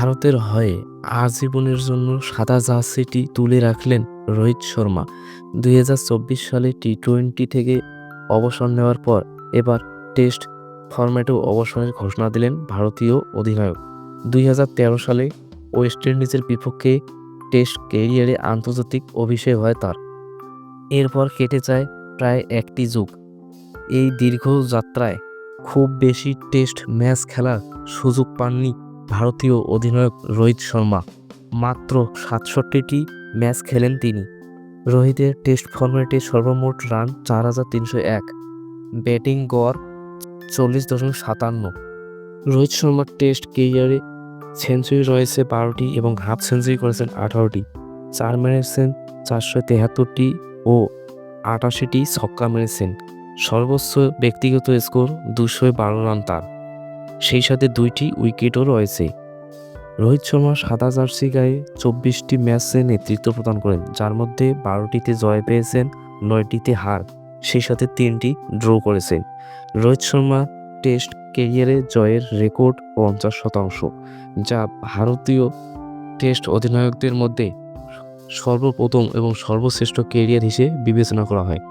ভারতের হয়ে আজীবনের জন্য সাদা জার্সিটি তুলে রাখলেন রোহিত শর্মা। দুই হাজার চব্বিশ সালে টি টোয়েন্টি থেকে অবসর নেওয়ার পর এবার টেস্ট ফরম্যাটেও অবসরের ঘোষণা দিলেন ভারতীয় অধিনায়ক। দুই হাজার তেরো সালে ওয়েস্ট ইন্ডিজের বিপক্ষে টেস্ট ক্যারিয়ারে আন্তর্জাতিক অভিষেক হয় তার। এরপর কেটে যায় প্রায় একটি যুগ। এই দীর্ঘ যাত্রায় খুব বেশি টেস্ট ম্যাচ খেলার সুযোগ পাননি ভারতীয় অধিনায়ক রোহিত শর্মা। মাত্র সাতষট্টিটি ম্যাচ খেলেন তিনি। রোহিতের টেস্ট ফরম্যাটে সর্বমোট রান চার হাজার তিনশো এক। ব্যাটিং গড় চল্লিশ দশমিক সাতান্ন। রোহিত শর্মার টেস্ট কেরিয়ারে সেঞ্চুরি রয়েছে বারোটি এবং হাফ সেঞ্চুরি করেছেন আঠারোটি। চার মেরেছেন চারশো তেহাত্তরটি ও আটাশিটি ছক্কা মেরেছেন। সর্বোচ্চ ব্যক্তিগত স্কোর দুশো বারো রান তার। সেই সাথে দুইটি উইকেটও রয়েছে। রোহিত শর্মা সাদা জার্সি গায়ে চব্বিশটি ম্যাচে নেতৃত্ব প্রদান করেন, যার মধ্যে বারোটিতে জয় পেয়েছেন, নয়টিতে হার, সেই সাথে তিনটি ড্র করেছেন। রোহিত শর্মা টেস্ট কেরিয়ারে জয়ের রেকর্ড পঞ্চাশ শতাংশ, যা ভারতীয় টেস্ট অধিনায়কদের মধ্যে সর্বপ্রথম এবং সর্বশ্রেষ্ঠ কেরিয়ার হিসেবে বিবেচনা করা হয়।